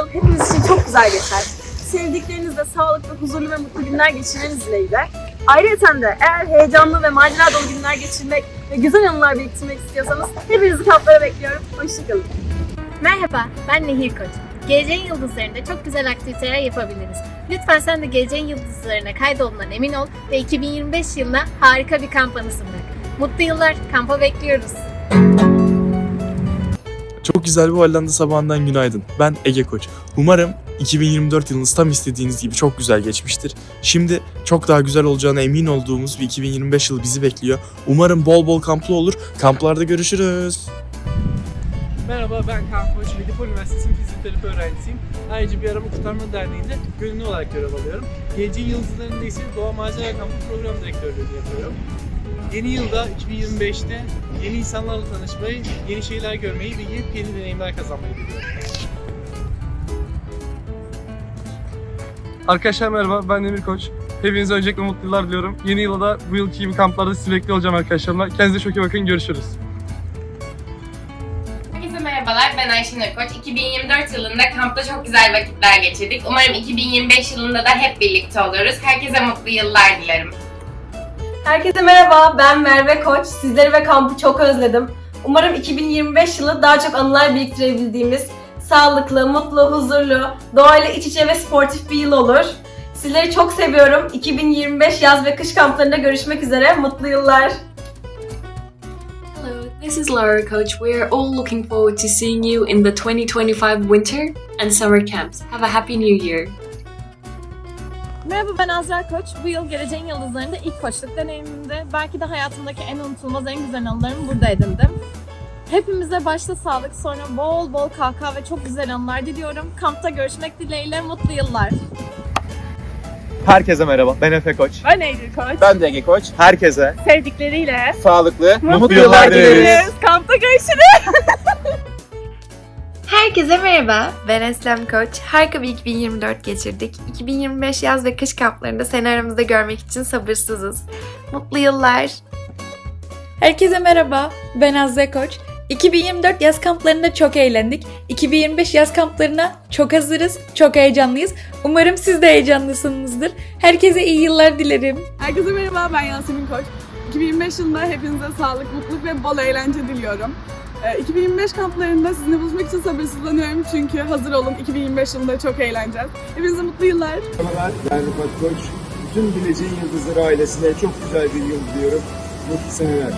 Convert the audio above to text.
yıl hepimiz için çok güzel geçer. Sevdiklerinizle sağlıklı, huzurlu ve mutlu günler geçirmeniz dileğiyle. Ayrıca de eğer heyecanlı ve macera dolu günler geçirmek ve güzel anılar biriktirmek istiyorsanız hepinizi kaplara bekliyorum. Hoşçakalın. Merhaba, ben Nehir Koç. Geleceğin Yıldızları'nda çok güzel aktiviteler yapabiliriz. Lütfen sen de Geleceğin Yıldızları'na kaydolundan emin ol ve 2025 yılına harika bir kamp anısını bırak. Mutlu yıllar, kampa bekliyoruz. Çok güzel bir Hollanda sabahından günaydın. Ben Ege Koç. Umarım 2024 yılınız tam istediğiniz gibi çok güzel geçmiştir. Şimdi çok daha güzel olacağına emin olduğumuz bir 2025 yılı bizi bekliyor. Umarım bol bol kamplı olur. Kamplarda görüşürüz. Merhaba ben Kaan Koç, Medipol Üniversitesi'nin fizyoterapi öğrencisiyim. Ayrıca bir arama kurtarma derneğinde gönüllü olarak görev alıyorum. Geleceğin yıldızlarında ise Doğa Macera Kampı program direktörlüğünü yapıyorum. Yeni yılda 2025'te yeni insanlarla tanışmayı, yeni şeyler görmeyi ve yepyeni deneyimler kazanmayı diliyorum. Arkadaşlar merhaba, ben Demir Koç. Hepinize öncelikle mutlu yıllar diliyorum. Yeni yılda da bu yılki gibi kamplarda sizi bekliyor olacağım arkadaşlarımla. Kendinize çok iyi bakın, görüşürüz. Herkese merhabalar, ben Ayşenur Koç. 2024 yılında kampta çok güzel vakitler geçirdik. Umarım 2025 yılında da hep birlikte oluruz. Herkese mutlu yıllar dilerim. Herkese merhaba, ben Merve Koç. Sizleri ve kampı çok özledim. Umarım 2025 yılı daha çok anılar biriktirebildiğimiz, sağlıklı, mutlu, huzurlu, doğayla iç içe ve sportif bir yıl olur. Sizleri çok seviyorum. 2025 yaz ve kış kamplarında görüşmek üzere. Mutlu yıllar. This is Laura Coach. We are all looking forward to seeing you in the 2025 winter and summer camps. Have a happy new year. Merhaba ben Azra Koç. Bu yıl Geleceğin Yıldızları'nda ilk koçluk deneyimimdi. Belki de hayatımdaki en unutulmaz, en güzel anılarımı burada edindim. Hepimize başta sağlık, sonra bol bol kahkaha ve çok güzel anılar diliyorum. Kampta görüşmek dileğiyle mutlu yıllar. Herkese merhaba. Ben Efe Koç. Ben Eylül Koç. Ben de Ege Koç. Herkese Sevdikleriyle sağlıklı, mutlu, yıllar dileriz. Kampta görüşürüz. Herkese merhaba. Ben Eslem Koç. Harika bir 2024 geçirdik. 2025 yaz ve kış kamplarında seni aramızda görmek için sabırsızız. Mutlu yıllar. Herkese merhaba, ben Azze Koç. 2024 yaz kamplarında çok eğlendik. 2025 yaz kamplarına çok hazırız, çok heyecanlıyız. Umarım siz de heyecanlısınızdır. Herkese iyi yıllar dilerim. Herkese merhaba, ben Yasemin Koç. 2025 yılında hepinize sağlık, mutluluk ve bol eğlence diliyorum. Ee, 2025 kamplarında sizinle buluşmak için sabırsızlanıyorum çünkü hazır olun 2025 yılında çok eğleneceğiz. Hepinize mutlu yıllar. Merhabalar, ben Rıfat Koç. Bütün Geleceğin Yıldızları ailesine çok güzel bir yıl diliyorum. Mutlu seneler.